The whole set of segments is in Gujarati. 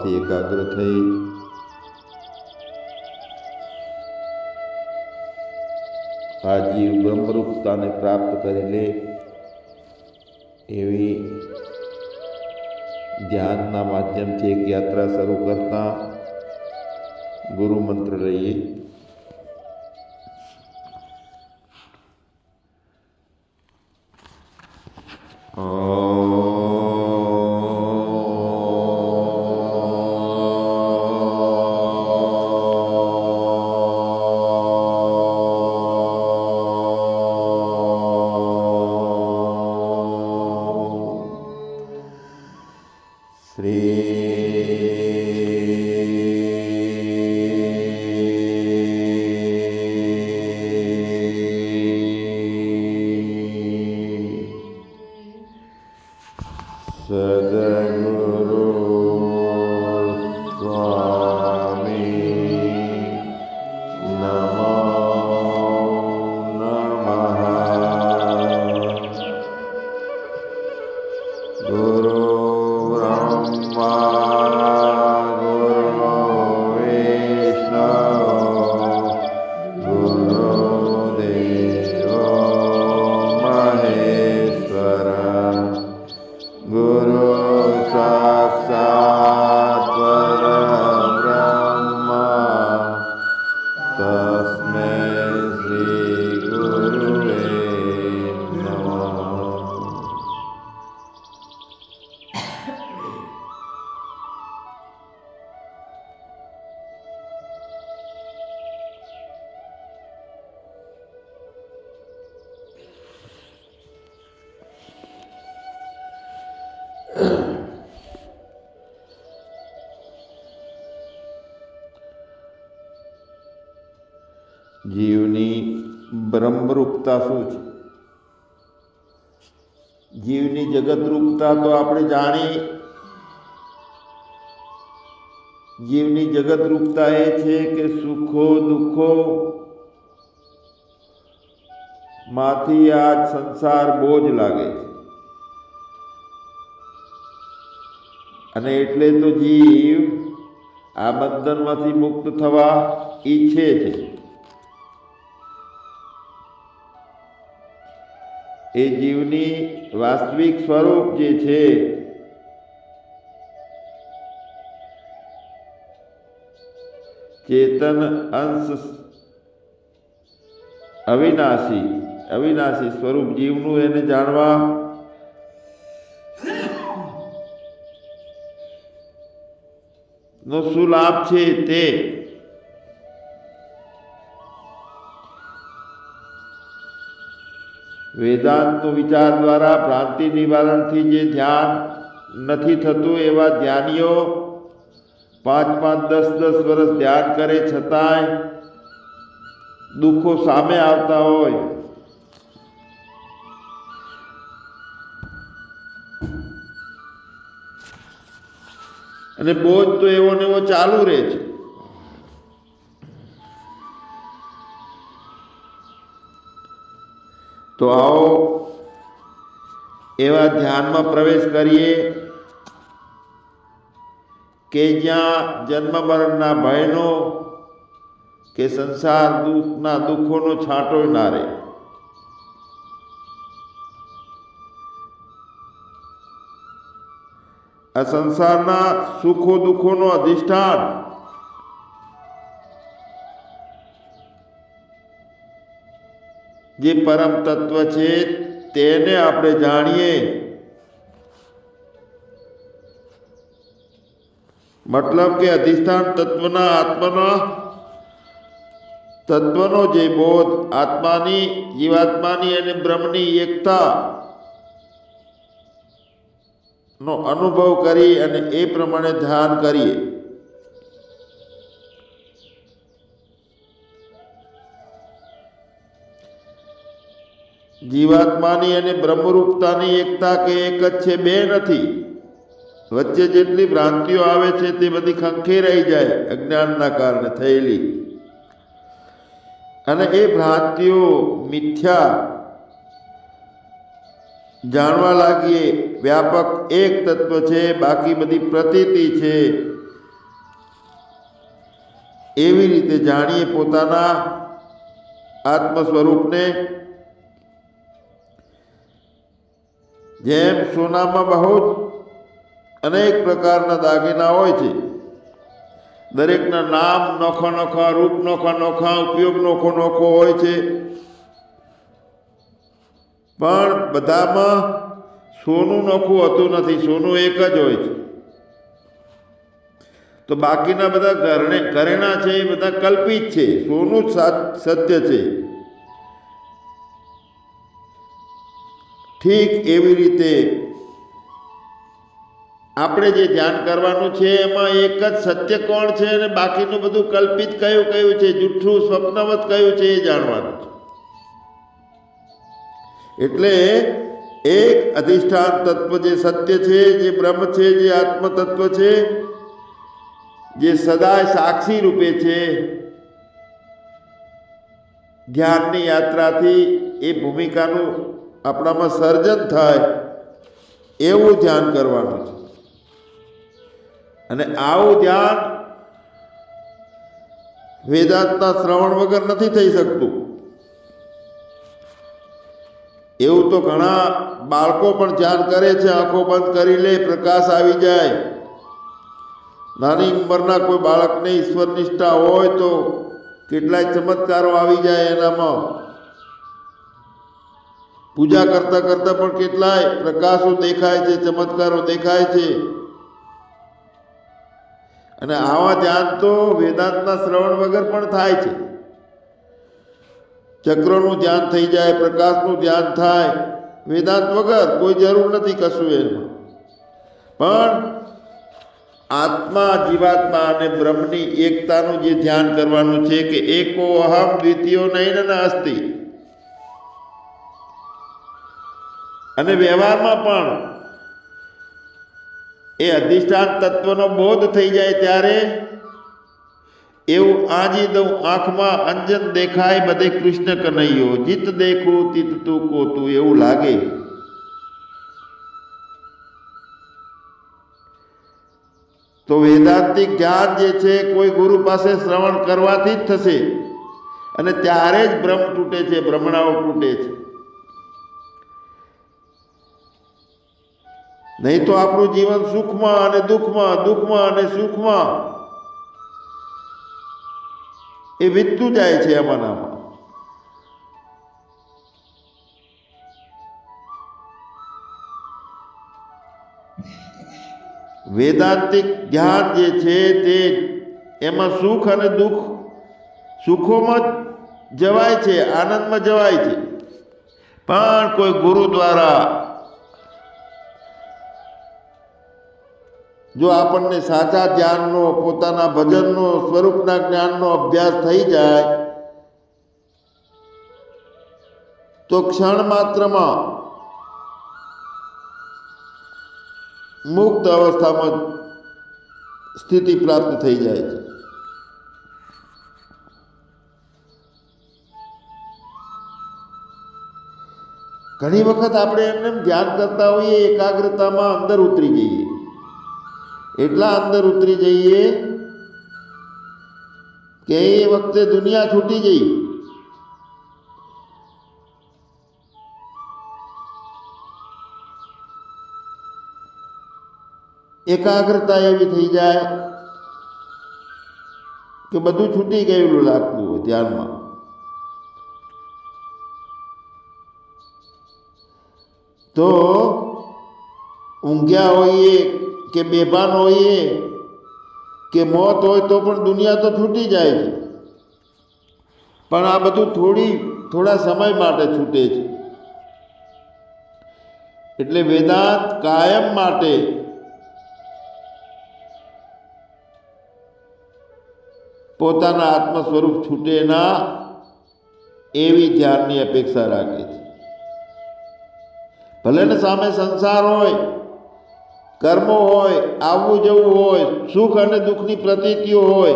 શાંત ભાવથી એકાગ્ર થઈ આ જીવ બ્રહ્મરૂપતાને પ્રાપ્ત કરી લે એવી ધ્યાનના માધ્યમથી એક યાત્રા શરૂ કરતા ગુરુ મંત્ર લઈએ શ્રી જીવની બ્રહ્મરૂપતા શું છે? જીવની જગતરૂપતા તો આપણે જાણી જીવની જગતરૂપતા એ છે કે સુખો, દુઃખો માંથી આ સંસાર બોજ લાગે છે. અને એટલે તો જીવ આ બંધનમાંથી મુક્ત થવા ઈચ્છે છે. એ જીવની વાસ્તવિક સ્વરૂપ જે છે, ચેતન અંશ અવિનાશી અવિનાશી સ્વરૂપ જીવનું એને જાણવા નો શું લાભ છે તે વેદાંતનો વિચાર દ્વારા ભ્રાંતિ નિવારણથી જે ધ્યાન નથી થતું એવા ધ્યાનીઓ પાંચ પાંચ દસ દસ વર્ષ ધ્યાન કરે છતાંય દુઃખો સામે આવતા હોય. અને બોજ તો એવો ને એવો ચાલુ રહે છે. તો આવો એવા ધ્યાનમાં પ્રવેશ કરીએ કે જ્યાં જન્મ મરણના ભયનો કે સંસાર દુઃખના દુઃખોનો છાંટો ના રહે. આ સંસારના સુખો દુઃખોનો અધિષ્ઠાન જે પરમ તત્વ છે, તેને આપણે જાણીએ. મતલબ કે અધિષ્ઠાન તત્વના આત્માના તત્વનો જે બોધ, આત્માની, જીવાત્માની અને બ્રહ્મની એકતા નો અનુભવ કરી અને એ પ્રમાણે ધ્યાન કરીએ. જીવાત્માની અને બ્રહ્મરૂપતાની એકતા કે એક જ છે બે નથી. વચ્ચે જેટલી ભ્રાંતિઓ આવે છે તે બધી ખંખેરાઈ જાય, અજ્ઞાનના કારણે થયેલી. અને એ ભ્રાંતિઓ મિથ્યા જાણવા લાગીએ, વ્યાપક એક તત્વ છે, બાકી બધી પ્રતીતિ છે. એવી રીતે જાણીએ પોતાના આત્મ સ્વરૂપને જેમ સોનામાં બહુ જ અનેક પ્રકારના દાગીના હોય છે. દરેકના નામ નોખા નોખા, રૂપ નોખા નોખા, ઉપયોગ નોખો નોખો હોય છે. પણ બધામાં સોનું નોખું હોતું નથી, સોનું એક જ હોય છે. તો બાકીના બધા ઘરણે છે, એ બધા કલ્પિત છે. સોનું જ સત્ય છે. ઠીક એવી રીતે આપણે જે ધ્યાન કરવાનું છે, એમાં એક જ સત્ય કોણ છે અને બાકીનું બધું કલ્પિત કયું કયું છે જુઠ્ઠું સ્વપ્નવત કયું છે એ જાણવાનું છે. એટલે એક અધિષ્ઠાન તત્વ જે સત્ય છે, જે બ્રહ્મ છે, જે આત્મ તત્વ છે, જે સદાય સાક્ષી રૂપે છે ધ્યાનની યાત્રાથી એ ભૂમિકાનું આપણામાં સર્જન થાય, એવું ધ્યાન કરવાનું છે. અને આવું ધ્યાન વેદાંતના શ્રવણ વગર નથી થઈ શકતું. એવું તો ઘણા બાળકો પણ ધ્યાન કરે છે, આંખો બંધ કરી લે, પ્રકાશ આવી જાય. નાની ઉંમરના કોઈ બાળકને ઈશ્વર નિષ્ઠા હોય તો કેટલાય ચમત્કારો આવી જાય એનામાં. પૂજા કરતા કરતા પણ કેટલાય પ્રકાશો દેખાય છે, ચમત્કારો દેખાય છે. અને આવા ધ્યાન તો વેદાંતના શ્રવણ વગર પણ થાય છે. ચક્રોનું ધ્યાન થઈ જાય, પ્રકાશનું ધ્યાન થાય, વેદાંત વગર કોઈ જરૂર નથી કશું એમાં. પણ આત્મા, જીવાત્મા અને બ્રહ્મની એકતાનું જે ધ્યાન કરવાનું છે કે એકો અહમ દ્વિતીયો નહીં ને અસ્તિ. અને વ્યવહારમાં પણ એ અધિષ્ઠાન તત્વનો બોધ થઈ જાય ત્યારે એવું આજી દઉં આંખમાં અંજન દેખાય બધે કૃષ્ણ કનૈયો. જીત દેખું, તીત તું કોતું એવું લાગે. તો વેદાંતિક જ્ઞાન જે છે કોઈ ગુરુ પાસે શ્રવણ કરવાથી જ થશે. અને ત્યારે જ ભ્રમ તૂટે છે ભ્રમણાઓ તૂટે છે. નહીં તો આપણું જીવન સુખમાં અને દુઃખમાં દુઃખમાં અને સુખમાં એ વીતતું જાય છે એમાંનામાં. વેદાંતિક જ્ઞાન જે છે તે એમાં સુખ અને દુઃખ સુખોમાં જવાય છે, આનંદમાં જવાય છે. પણ કોઈ ગુરુ દ્વારા જો આપણને સાચા ધ્યાનનો પોતાના ભજનનો, સ્વરૂપના જ્ઞાનનો અભ્યાસ થઈ જાય, તો ક્ષણ માત્રમાં મુક્ત અવસ્થામાં સ્થિતિ પ્રાપ્ત થઈ જાય છે. ઘણી વખત આપણે એમને ધ્યાન કરતા હોઈએ, એકાગ્રતામાં અંદર ઉતરી જઈએ. એટલા અંદર ઉતરી જઈએ કે એ વખતે દુનિયા છૂટી ગઈ. એકાગ્રતા એવી થઈ જાય કે બધું છૂટી ગયેલું લાગતું હોય ધ્યાનમાં. તો ઊંઘ્યા હોઈએ કે બેભાન હોઈએ, કે મોત હોય તો પણ દુનિયા તો છૂટી જાય છે. પણ આ બધું થોડી, થોડા સમય માટે છૂટે છે. એટલે વેદાંત કાયમ માટે પોતાના આત્મ સ્વરૂપ છૂટે ના, એવી ધ્યાનની અપેક્ષા રાખે છે. ભલે ને સામે સંસાર હોય કર્મો હોય, આવવું જવું હોય, સુખ અને દુઃખની પ્રતીતિઓ હોય.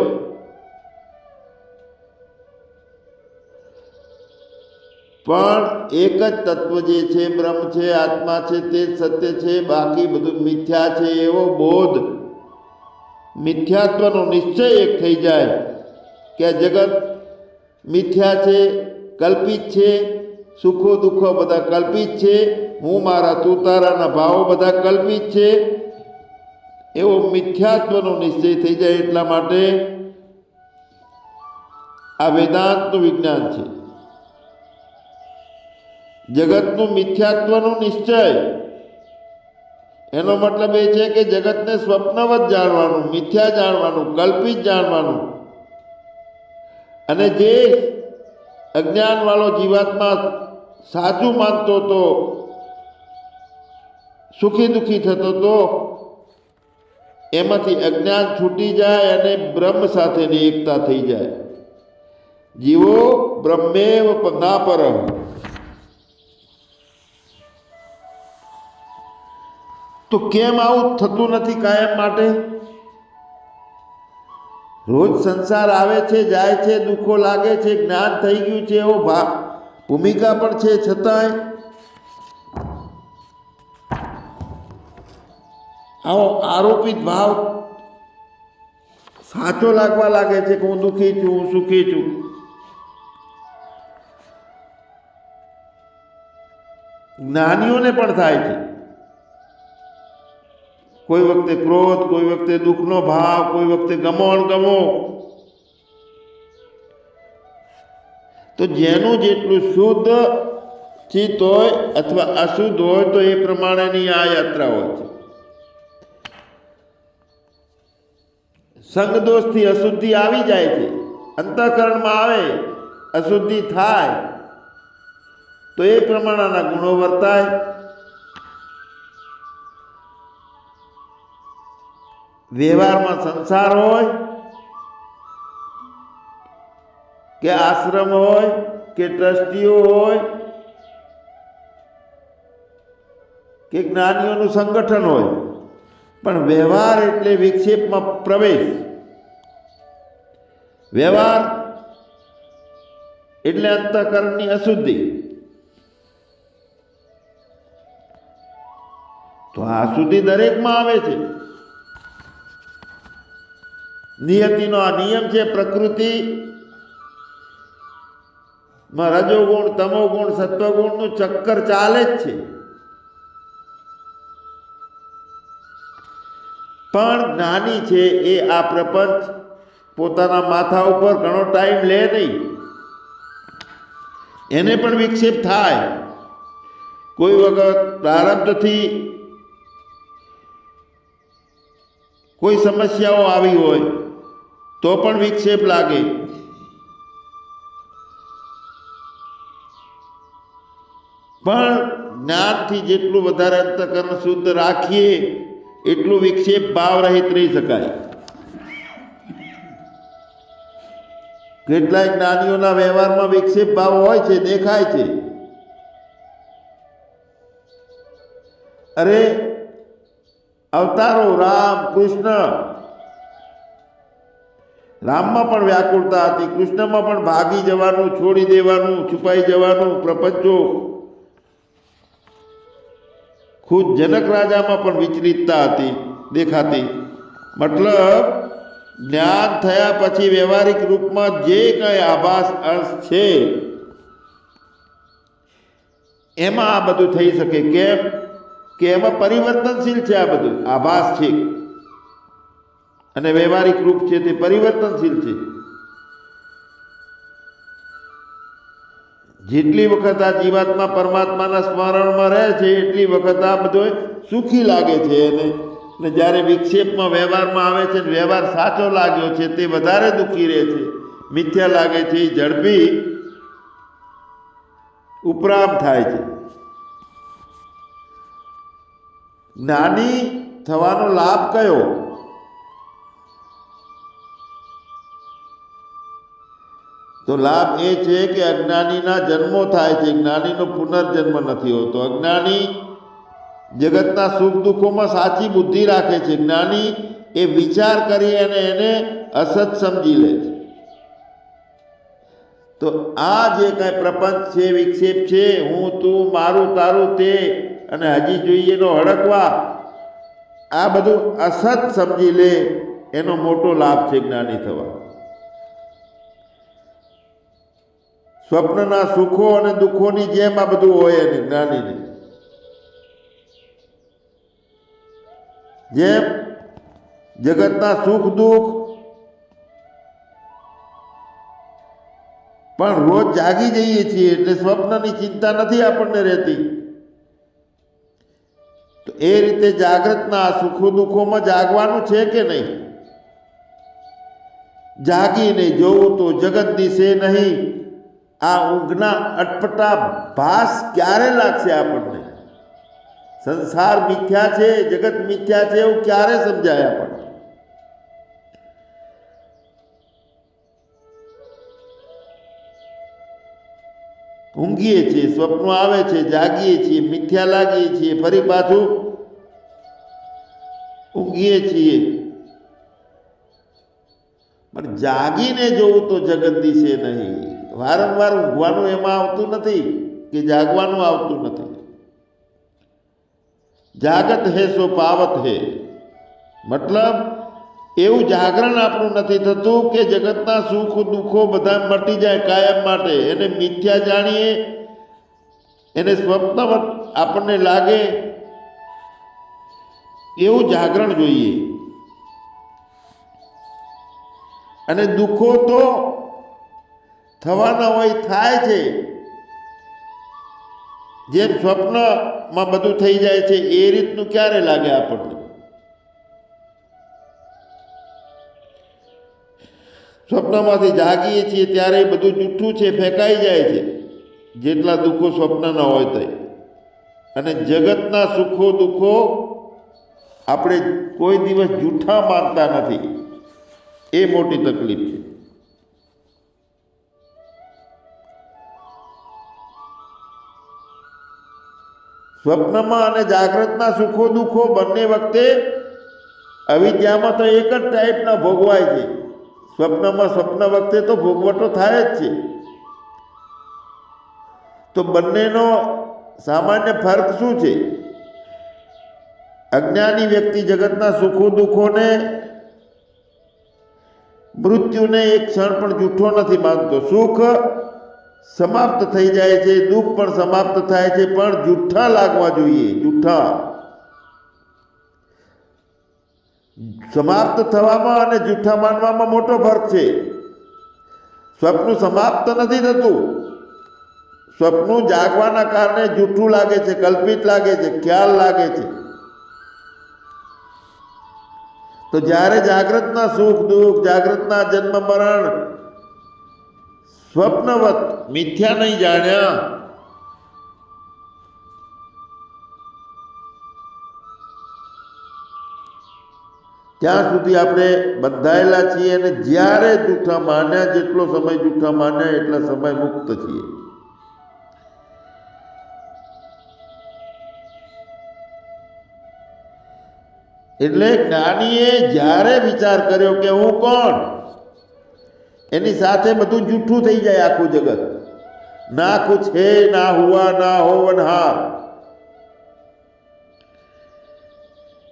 પણ એક જ તત્વ જે છે, બ્રહ્મ છે, આત્મા છે, તે સત્ય છે, બાકી બધું મિથ્યા છે, એવો બોધ મિથ્યાત્વનો નિશ્ચય એક થઈ જાય કે જગત મિથ્યા છે, કલ્પિત છે સુખો દુઃખો બધા કલ્પિત છે. હું મારા તું તારાના ભાવો બધા કલ્પિત છે. એવો મિથ્યાત્વનો નિશ્ચય થઈ જાય એટલા માટે આ વેદાંતનું વિજ્ઞાન છે. જગતનું મિથ્યાત્વનો નિશ્ચય. એનો મતલબ એ છે કે જગતને સ્વપ્નવત જાણવાનું, મિથ્યા જાણવાનું, કલ્પિત જાણવાનું. અને જે અજ્ઞાનવાળો જીવાત્મા સાચું માનતો તો, સુખી દુઃખી થતો તો, એમાંથી અજ્ઞાન છૂટી જાય અને બ્રહ્મ સાથેની એકતા થઈ જાય. જીવો બ્રહ્મેવ ના પર તો કેમ આવું થતું નથી કાયમ માટે? રોજ સંસાર આવે છે, જાય છે, દુઃખો લાગે છે, જ્ઞાન થઈ ગયું છે, એવો ભાવ. ભૂમિકા પણ છે, છતાંય આવો આરોપિત ભાવ સાચો લાગવા લાગે છે કે હું દુઃખી છું, હું સુખી છું. જ્ઞાનીઓને પણ થાય છે. કોઈ વખતે ક્રોધ, કોઈ વખતે દુઃખનો ભાવ, કોઈ વખતે ગમો. અણગમો તો જેનું જેટલું શુદ્ધ ચિત્ત હોય અથવા અશુદ્ધ હોય તો એ પ્રમાણેની આ યાત્રા હોય છે. સંગદોષથી અશુદ્ધિ આવી જાય છે. અંતઃકરણમાં આવે, અશુદ્ધિ થાય, તો એ પ્રમાણેના ગુણો વર્તાય. વ્યવહારમાં સંસાર હોય કે આશ્રમ હોય કે ટ્રસ્ટીઓ હોય કે જ્ઞાનીઓનું સંગઠન હોય. પણ વ્યવહાર એટલે વિક્ષેપમાં પ્રવેશ. વ્યવહાર એટલે અંતઃકરણની અશુદ્ધિ. તો આ અશુદ્ધિ દરેકમાં આવે છે. નિયતિનો આ નિયમ છે પ્રકૃતિ. માં રજોગુણ, તમોગુણ, સત્વગુણનું ચક્કર ચાલે જ છે. પણ જ્ઞાની છે એ આ પ્રપંચ પોતાના માથા ઉપર ઘણો ટાઈમ લે નહીં. એને પણ વિક્ષેપ થાય. કોઈ વખત પ્રારબ્ધથી કોઈ સમસ્યાઓ આવી હોય તો પણ વિક્ષેપ લાગે. પણ જ્ઞાનથી જેટલું વધારે અંતકરણ શુદ્ધ રાખીએ, એટલું વિક્ષેપ ભાવ રહિત રહી શકાય. કેટલાય જ્ઞાનીઓના વ્યવહારમાં વિક્ષેપ ભાવ હોય છે, દેખાય છે. અરે, અવતારો, રામ, કૃષ્ણ રામમાં પણ વ્યાકુળતા હતી, કૃષ્ણમાં પણ ભાગી જવાનું, છોડી દેવાનું, છુપાઈ જવાનું, પ્રપંચો. ખુદ જનક રાજામાં પણ વિચલિતતા હતી, દેખાતી. મતલબ, જ્ઞાન થયા પછી વ્યવહારિક રૂપમાં જે કંઈ આભાસ અંશ છે, એમાં આ બધું થઈ શકે. કેમ? કે એમાં પરિવર્તનશીલ છે આ બધું. આભાસ છે. અને વ્યવહારિક રૂપ છે તે પરિવર્તનશીલ છે. જેટલી વખત આ જીવાત્મા પરમાત્માના સ્મરણમાં રહે છે, એટલી વખત આ બધો સુખી લાગે છે એને. ને જ્યારે વિક્ષેપમાં વ્યવહારમાં આવે છે વ્યવહાર સાચો લાગ્યો છે, તે વધારે દુઃખી રહે છે. મિથ્યા લાગે છે, એ ઝડપી ઉપરામ થાય છે. નાની થવાનો લાભ કયો? તો લાભ એ છે કે અજ્ઞાનીના જન્મો થાય છે. જ્ઞાનીનો પુનર્જન્મ નથી હોતો. અજ્ઞાની જગતના સુખ દુઃખોમાં સાચી બુદ્ધિ રાખે છે. જ્ઞાની એ વિચાર કરી અને એને અસત સમજી લે છે. તો આ જે કાંઈ પ્રપંચ છે, વિક્ષેપ છે, હું, તું, મારું, તારું, તે અને હજી જોઈએ નો હડકવા, આ બધું અસત સમજી લે, એનો મોટો લાભ છે જ્ઞાની થવા સ્વપ્નના સુખો અને દુઃખોની જેમ આ બધું હોય એને, જ્ઞાનીને. જેમ જગતના સુખ, દુઃખ પણ રોજ જાગી જઈએ છીએ એટલે સ્વપ્નની ચિંતા નથી આપણને રહેતી. તો એ રીતે જાગૃતના સુખો, દુઃખોમાં જાગવાનું છે કે નહીં? જાગીને જોવું તો જગત દિશે નહીં. આ ઊંઘના અટપટા ભાસ ક્યારે લાગશે આપણને? સંસાર મિથ્યા છે, જગત મિથ્યા છે, એવું ક્યારે સમજાય આપણને? ઊંઘીએ છીએ, સ્વપ્નો આવે છે, જાગીએ છીએ, મિથ્યા લાગીએ છીએ, ફરી પાછું ઊંઘીએ છીએ. પણ જાગીને જોવું તો જગત દિશે નહીં. વારંવાર ઊંઘવાનું એમાં આવતું નથી કે જાગવાનું આવતું નથી. જાગત હે સો પાવત હે. મતલબ એવું જાગરણ આપણું નથી થતું કે જગતના સુખ દુઃખો બધા મટી જાય કાયમ માટે. એને મિથ્યા જાણીએ, એને સ્વપ્ન આપણને લાગે. એવું જાગરણ જોઈએ. અને દુઃખો તો થવાના હોય થાય છે. જેમ સ્વપ્નમાં બધું થઈ જાય છે, એ રીતનું ક્યારે લાગે આપણને? સ્વપ્નમાંથી જાગીએ છીએ ત્યારે બધું જૂઠું છે, ફેંકાઈ જાય છે. જેટલા દુઃખો સ્વપ્નના હોય તે અને જગતના સુખો દુઃખો આપણે કોઈ દિવસ જૂઠા માનતા નથી. એ મોટી તકલીફ છે. સ્વપ્નમાં અને જાગ્રતના સુખો દુઃખો બંને વખતે અવિદ્યામાં તો એક જ ટાઈપના ભોગવાય છે. સ્વપ્નમાં સ્વપ્ન વખતે તો ભોગવટો થાય જ છે. તો બંનેનો સામાન્ય ફર્ક શું છે? અજ્ઞાની વ્યક્તિ જગતના સુખો દુઃખોને મૃત્યુને એક ક્ષણ પણ જૂઠો નથી માનતો. સુખ સમાપ્ત થઈ જાય છે, દુઃખ પણ સમાપ્ત થાય છે, પણ જૂઠા લાગવા જોઈએ, જૂઠા. સમાપ્ત થવામાં અને જૂઠા માનવામાં મોટો ફરક છે. સ્વપ્ન સમાપ્ત નથી થતું. સ્વપ્ન જાગવાના કારણે જૂઠું લાગે છે, કલ્પિત લાગે છે, ખ્યાલ લાગે છે. તો જ્યારે જાગ્રતના સુખ, દુઃખ જાગ્રતના જન્મ મરણ સ્વપ્નવત, મિથ્યા નહીં જાણ્યા, ત્યાં સુધી આપણે બંધાયેલા છીએ અને જ્યારે જૂઠા માન્યા, જેટલો સમય જૂઠા માન્યા, એટલા સમય મુક્ત છીએ. એટલે જ્ઞાનીએ જ્યારે વિચાર કર્યો કે હું કોણ, એની સાથે બધું જૂઠું થઈ જાય આખું જગત. ના કુછ હે, ના હુઆ, ના હોવનહાર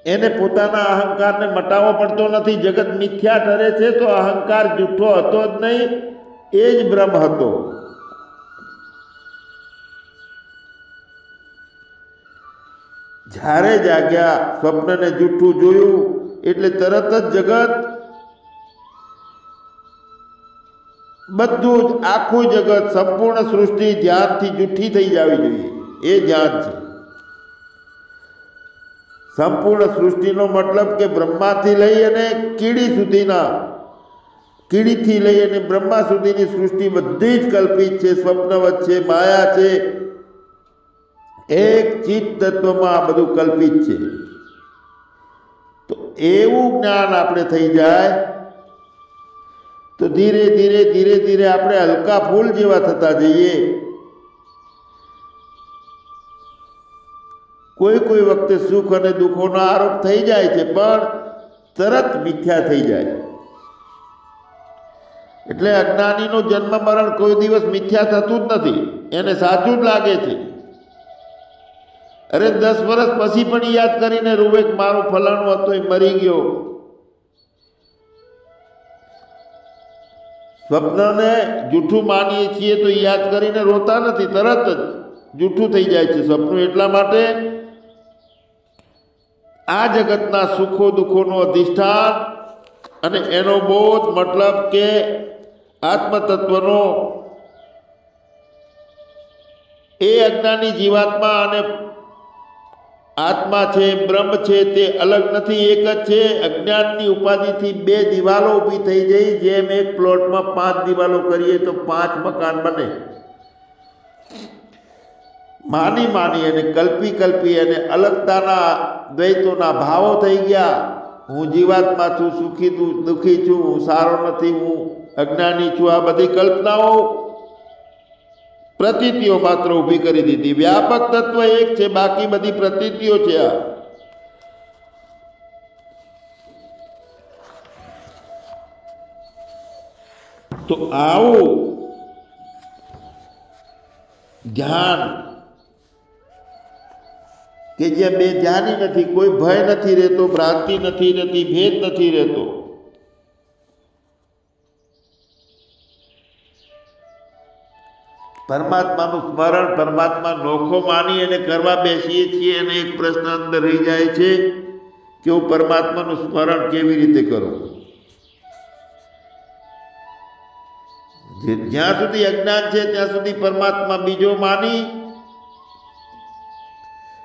એને પોતાના અહંકારને મટાવવો પડતો નથી. જગત મિથ્યા ઠરે છે તો અહંકાર જૂઠો હતો જ નહીં, એ જ બ્રહ્મ હતો. જ્યારે જાગ્યા, સ્વપ્નને જૂઠું જોયું, એટલે તરત જ જગત બધું જ, આખું જગત, સંપૂર્ણ સૃષ્ટિ ધ્યાનથી જૂઠી થઈ જવી જોઈએ. એ ધ્યાન છે. સંપૂર્ણ સૃષ્ટિનો મતલબ કે બ્રહ્માથી લઈ અને કીડી સુધીના, કીડીથી લઈ અને બ્રહ્મા સુધીની સૃષ્ટિ બધી જ કલ્પિત છે, સ્વપ્નવત છે, માયા છે. એક ચિત્ત તત્વમાં આ બધું કલ્પિત છે. તો એવું જ્ઞાન આપણે થઈ જાય, તો ધીરે ધીરે ધીરે ધીરે આપણે હલકા ફૂલ જેવા થતા જઈએ. કોઈ કોઈ વખતે સુખ અને દુઃખોનો આરોપ થઈ જાય છે, પણ તરત મિથ્યા થઈ જાય. એટલે અજ્ઞાનીનો જન્મ મરણ કોઈ દિવસ મિથ્યા થતું જ નથી, એને સાચું જ લાગે છે. અરે દસ વર્ષ પછી પણ યાદ કરીને રૂવે મારો હતો હતું, એ મરી ગયો. સ્વપ્નને જૂઠું માનીએ છીએ તો યાદ કરીને રોતા નથી, તરત જ જૂઠું થઈ જાય છે સપનું એટલા માટે. આ જગતના સુખો દુઃખોનું અધિષ્ઠાન અને એનો બોધ મતલબ કે આત્મતત્વનો એ અજ્ઞાની જીવાત્મા અને આત્મા છે, બ્રહ્મ છે, તે અલગ નથી, એક જ છે. અજ્ઞાનની ઉપાધિથી બે દિવાલો ઊભી થઈ જઈ, જેમ એક પ્લોટમાં પાંચ દિવાલો કરીએ તો પાંચ મકાન બને. માની માની અને કલ્પી કલ્પી અને અલગતાના, દ્વૈતોના ભાવો થઈ ગયા. હું જીવાત્મા છું, સુખી દુઃખી છું, હું સારો નથી, હું અજ્ઞાની છું. આ બધી કલ્પનાઓ પ્રતીતિઓ માત્ર ઊભી કરી દીધી. વ્યાપક તત્વ એક છે, બાકી બધી પ્રતીતિઓ છે આ. તો આવું ધ્યાન કે જ્યાં બે ધ્યાની નથી, કોઈ ભય નથી રહેતો, ભ્રાંતિ નથી રહેતી, ભેદ નથી રહેતો. પરમાત્માનું સ્મરણ, પરમાત્મા નોખો માની અને કરવા બેસીએ છીએ અને એક પ્રશ્ન અંદર રહી જાય છે કે હું પરમાત્માનું સ્મરણ કેવી રીતે કરું? જ્યાં સુધી અજ્ઞાન છે, ત્યાં સુધી પરમાત્મા બીજો માની.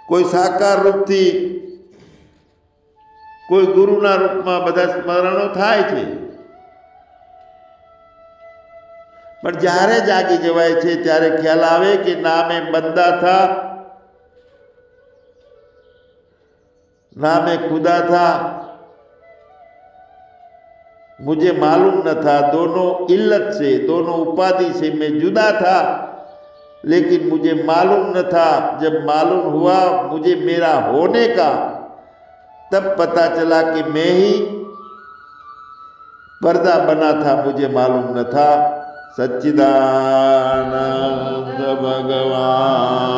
કોઈ સાકાર રૂપથી, કોઈ ગુરુના રૂપમાં બધા સ્મરણો થાય છે. પણ જ્યારે જાગી જવાય છે ત્યારે ખ્યાલ આવે કે નામે બંદા થા नामे खुदा था मुझे मालूम न था दोनों इल्लत से दोनों उपाधि से मैं जुदा था लेकिन मुझे मालूम न था जब मालूम हुआ मुझे मेरा होने का तब पता चला कि मैं ही पर्दा बना था मुझे मालूम न था સચ્ચિદાનંદ ભગવાનની